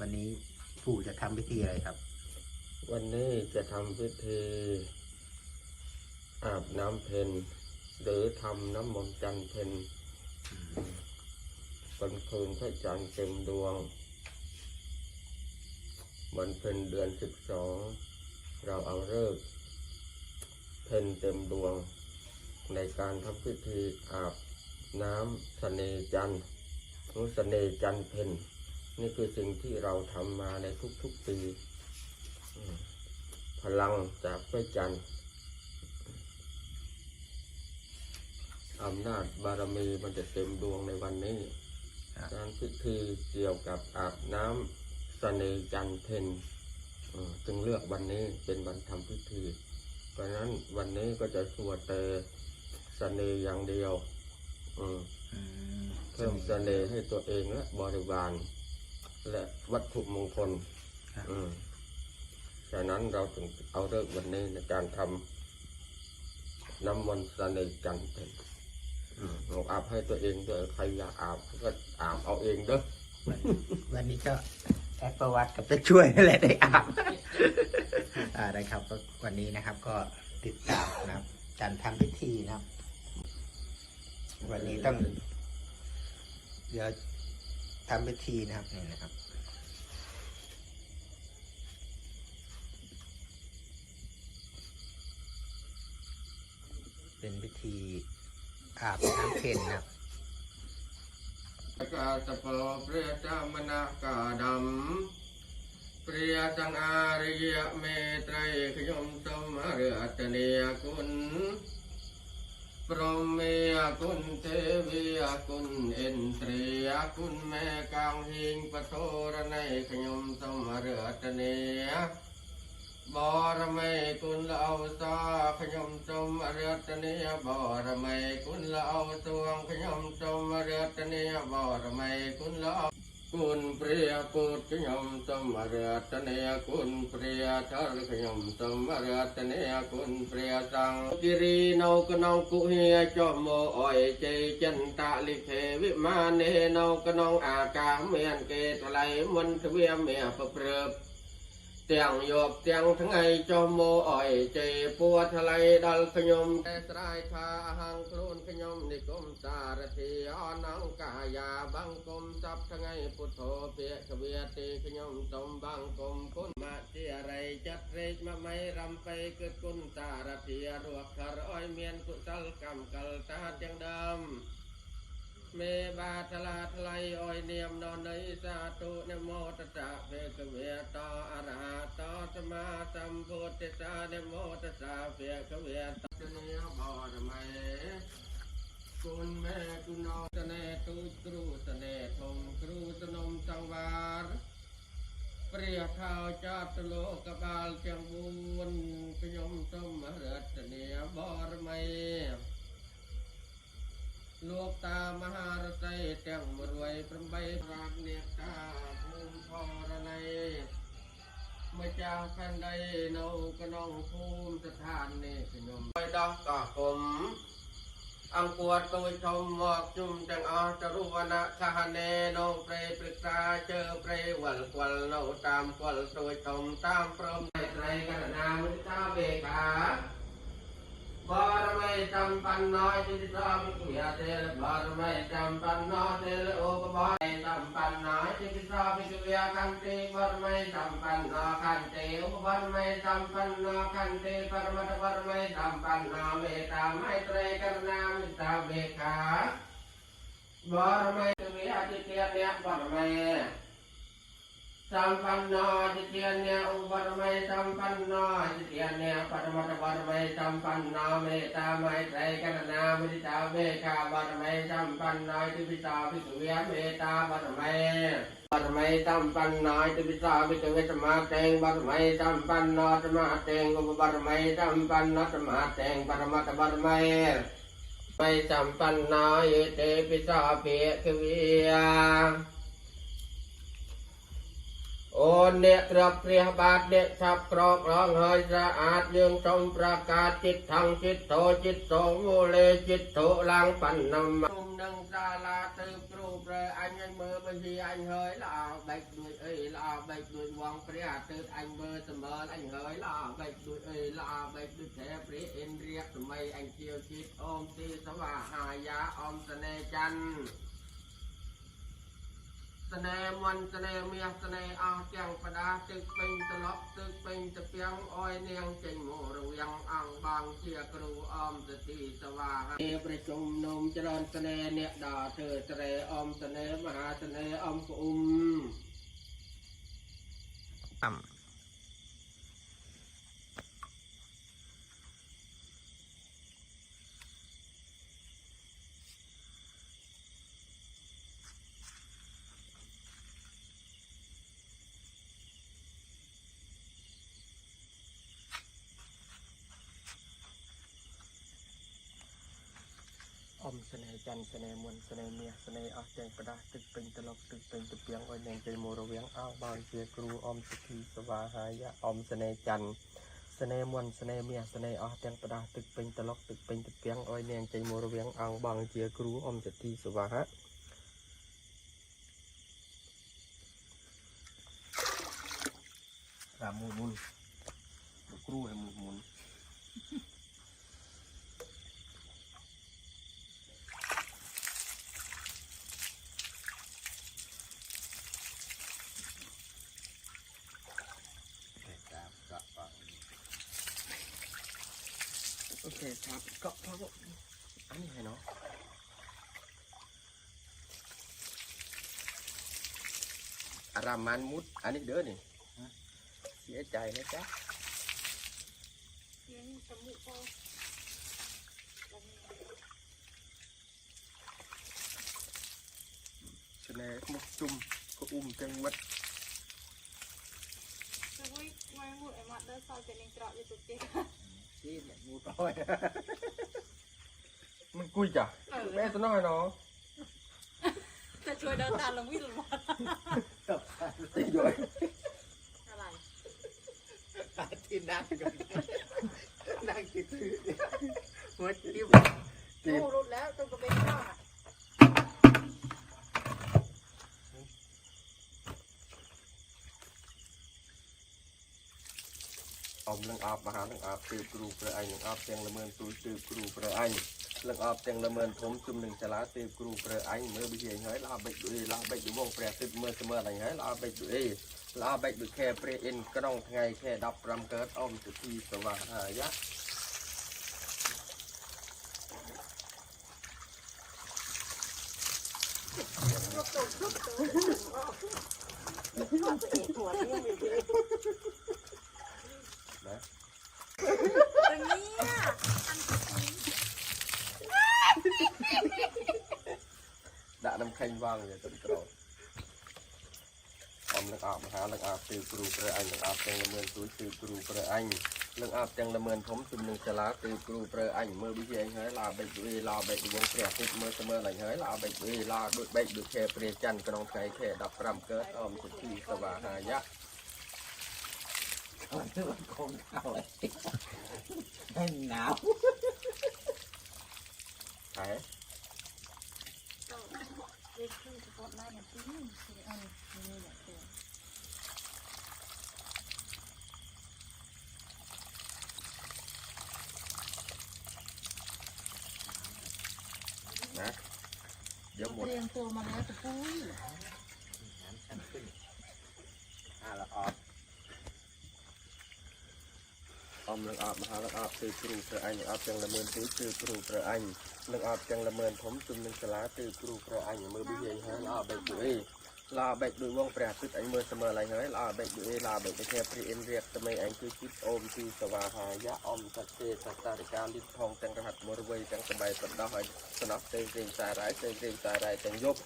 วันนี้ปู่จะทำพิธีอะไรครับ วันนี้จะทำพิธี อาบน้ำเพนหรือทำน้ำมนต์จันเพนวันคืนพระจันทร์เต็มดวง วันเพ็ญเดือนสิบสอง เราเอาเลิกษ์เพนเต็มดวง ในการทำพิธีอาบน้ำเสนจันทร์หรือเสนจันทร์เพน นี่คือสิ่งที่เราทำมาในทุกๆปี พลังจากพระจันทร์อำนาจบารมีมันจะเต็มดวงในวันนี้ครับการพิธีเกี่ยวกับอาบน้ำเสน่ห์จันทร์เพนเอ่อจึงเลือกวันนี้เป็นวันทำพิธี เพราะฉะนั้นวันนี้ก็จะสวดแต่เสน่ห์อย่างเดียวอืมอืมเพิ่มเสน่ห์ให้ตัวเองและบริวาร และวัตถุมงคลครับ อืมฉะนั้นเราถึงเอาเลิกษ์วันนี้ในการทำน้ำมนต์เสน่ห์จันทร์เป็นอืมเราอาบให้ตัวเองด้วยใครอยากอาบก็อาบเอาเองเด้อวันวันนี้ก็แอดประวัติกับจะช่วยนั่นแหละได้อาบ อ่าได้ครับก็วันนี้นะครับ ก็ติดตามนะครับการทำพิธีนะครับ วันนี้ต้อง เดี๋ยว ทำพิธีนะครับนี่นะครับ เป็นพิธีอาบน้ำเพ็ญนะครับกาตโปเปรียจามนากาดัมเปรียจังอาริยเมตรัยขยมสมหรืออัตเนียคุณ ព្រមេគុណទេវាគុណអិនទ្រាគុណមេកាងហេងបទរណៃខ្ញុំសូមរតនេបរមេគុណលោសខ្ញុំសូមរតនេបរមេគុណលោសួងខ្ញុំសូមរតនេបរមេគុណលោ มจมอริยตเนียบรมัยคุณละเอาสวงขยมจมอริยตเนียบรมัยคุณละเอาคุณเปรียปุตขยมจมอริยตเนียคุณเปรียทรขยมจมอริยตเนียคุณเปรียสังกิรีนกนองกุเฮียจอมโมอ้อยใจจันตะลิเพวิมาเนนกนองอากาเมียนเกตไหลมนทเวียเมียประเพรบ เตียงโยบเตียงทั้งไงจอมโมอ่อยเจปัวทะไลดัลขยมแต่สรายคาหังครูนขยมนิกมสารทีอ่อนังกายาบังกมจับทั้งไงพุทโธเปียกเวียติขยมตมบังกมคุณมาเจียไรจัดเรจมาไม่รำไปเกิดคุณสารทีรวกคารอ้อยเมียนกุศลกรรมกัลตาจังดำ មេបាតឡាថ្លៃអយនាមននៃសាទុនមោតតៈវេកវេតអរហតសម្មាសម្ពុទ្ធសានមោតតាវេកវេតចនេបរមេគុណមេគុណោតនេទុគ្រូតនេធំគ្រូសនំចង្វារព្រះខោចតលោកបាលទាំង4ខ្ញុំសូមរតនាបរមេ สเตียงมรวยพรำใบรากเนียตาภูมิพรในเมื่อจากแผ่นใดเนากระนองภูมิสถานนี่ขยมไปดอกกะผมอังกวดตัวชมหมอกจุ่มจังอาจรุวนะคาเนโนเปรปรึกาเจอเปรวัลกวลโนตามกวลตัวชมตามพรมไตรกันนามุตาเบกา มีจำปันน้อยจิตตามิกุยาเตลบารมีจำปันน้อยเตลโอปบายจำปันน้อยจิตตามิกุยาคันติบารมีจำปันน้อยคันติอุปบารมีจำปันน้อยคันติปรมัตถบารมีจำปันน้อยเมตตาไมตรีกรณามิตาเบกขาบารมีกุยาจิตเตียเนบารมี สัมปันโนจิตเตียนเนี่ยอุปรมัยสัมปันโนจิตเตียนเนี่ยปรมัตถบารมัยสัมปันโนเมตตาไมตรกรุณามุทิตาเบกาบารมัยสัมปันโนติปิตาภิกขุเวียเมตตาบารมัยบารมัยสัมปันโนติปิตาภิกขุเวสมาเตงบารมัยสัมปันโนสมาเตงอุปบารมัยสัมปันโนสมาเตงปรมัตถบารมัยไม่สัมปันโนเยเตปิตาเปียกเวีย អូនអ្នកក្របព្រះបាទអ្នកឆាប់ក្រកឡងហើយស្អាតយើងសូមប្រកាសចិត្តថងចិត្តធោចិត្តសោមូលេចិត្តធោឡើងបណ្ណមគុំនឹងសាលាទៅគ្រូបប្រើអញអញមើលបើជាអញហើយល្អបែកដូចអីល្អបែកដូចវងព្រះអាទិត្យអញមើលសម្បល់អញហើយល្អបែកដូចអីល្អបែកដូចតែព្រះអិនរៀកសម័យអញជាវជាតិអូមទីសវាហាយាអូមសនេច័ន្ទ ស្នេហ៍មន្តស្នេហ៍មាសស្នេហ៍អស់ទាំងបដាទឹកពេញត្រឡប់ទឹកពេញទៅពាំងអោយនាងចេញមករវាំងអង្គបងជាគ្រូអមសទីសវាហាប្រជុំនុំចរនស្នេហ៍អ្នកដល់ធ្វើស្នេហ៍អមស្នេហ៍មហាស្នេហ៍អមក្អ៊ុំอ่ำអម ស្នេហ៍ច័ន្ទស្នេហ៍មុនស្នេហ៍មាសស្នេហ៍អស់ទាំងប្រដាស់ទឹកពេញត្រឡប់ទឹកពេញទៅពីងអោយនាងជ័យមករវាំងអោបានជាគ្រូអមសុខីសវាហាយៈអមស្នេហ៍ច័ន្ទស្នេហ៍មុនស្នេហ៍មាសស្នេហ៍អស់ទាំងប្រដាស់ទឹកពេញត្រឡប់ទឹកពេញទៅពីងអោយនាងជ័យមករវាំងអោបានជាគ្រូអមសុខីសវាហៈរាមមុនគ្រូឲ្យមុនមុន โอเคครับก็เพราะว่าอันนี้ไงเนาะอารามมันมุดอันนี้เด้อนี่เสียใจนะจ๊ะ Yang temu po. ชนะมุ กจุ่มก็อุ้มจังหวัด Sabay, may mo ay mat dah sa jening trak di tu ke. ที่เนี่ยงูต้อยมันกุยจ้ะแม่ตัวน้อยเนาะ Ta cuy dah ta lang wil mat. ตีย้อย Alai. ที่นั่งกันนั่งคิดถือหัวจิ้มตี Oh, rut dah tu ke bengkak. อมลังอาบมาหาลังอาบตืบกรูเปรอันลังอาบเตียงละเมินตุยตืบกรูเปรอันลังอาบเตียงละเมินถมจุ่มหนึ่งจลาตื บกรูเปรอันเมื่อบิเฮียงเฮ้ยลาเบกดุยลาเบกดุวงเปรติดเมื่อเสมออะไรเฮ้ยลาเบกดุยลาเบกดุแค่เปรอินกระดองไงแค่ดับรำเกิดอมสุทีสว่างยะ Tengah. ដាក់น้ำแข็งว่างอย่างต้นกรอบอมลังอาบมาหาลังอาบตืบกรูเปรอันลังอาบเตียงละเมินตุยตืบกรูเปรอันลังอาบเตียงละเมินถมจุ่มหนึ่งจลาตืบกรูเปรอันเมื่อบิเฮียงเฮ้ยลาเบกดุยลาเบกดุวงเปรติดเมื่อเสมออะไรเฮ้ยลาเบกดุยลาดุยเบกดุแค่เปรจันกระดองไงแค่ดับรำเกิดอมสุทีสว่างหายะมันคงเอาไว้ให้หนาวหาย Dia tu support lain nanti ni. An ni nak tu. นะเดี๋ยวหมดเรียงตัวมาแล้วองอางเรอันลังอาบจังละเมินตือตือกรูเปรอันลังอาบจังละเมินผมจุ่มหนึ่งจลาตือก អំនឹងអបមហានឹងអបគឺគ្រូព្រះអញអបទាំងល្មើនទីគឺគ្រូព្រះអញនឹងអបទាំងល្មើនធំជំនឹងសាលាគឺគ្រូព្រះអញមើលវិជាហើយអបបែកពួកអីឡាបែកដូចវងព្រះទឹកអញមើលសមឡើងហើយឡាបែកដូចអីឡាបែកដូចព្រះព្រីអិនរៀបតែអញគឺជីតអូមទីសវាហាយៈអំសត្វទេសតារិកាលីផងទាំងរហັດមរវៃទាំងសបាយប្រដោះហើយសំណោះទេសេងសារ៉ៃទេសេងសារ៉ៃទាំងយប់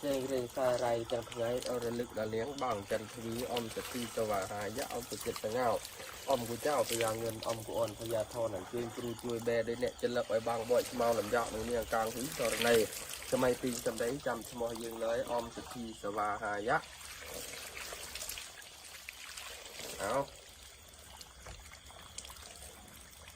เจงเรียงสายไรจังพงายเอาระลึกระเลี้ยงบ่างจันทวีอมสตีสวางหายะอมสุเจตเงาอมกูเจ้าพยาเงินอมกูอ่อนพยาทอหนังจืนกรูจุยแบได้เนี่ยจะเลิกไอ้บางบ่อยเมาลำยาหนึ่งเนี่ยกลางหินตอรในสมัยปีจำได้จำชมอยืงเลยอมสตีสวางหายะเอา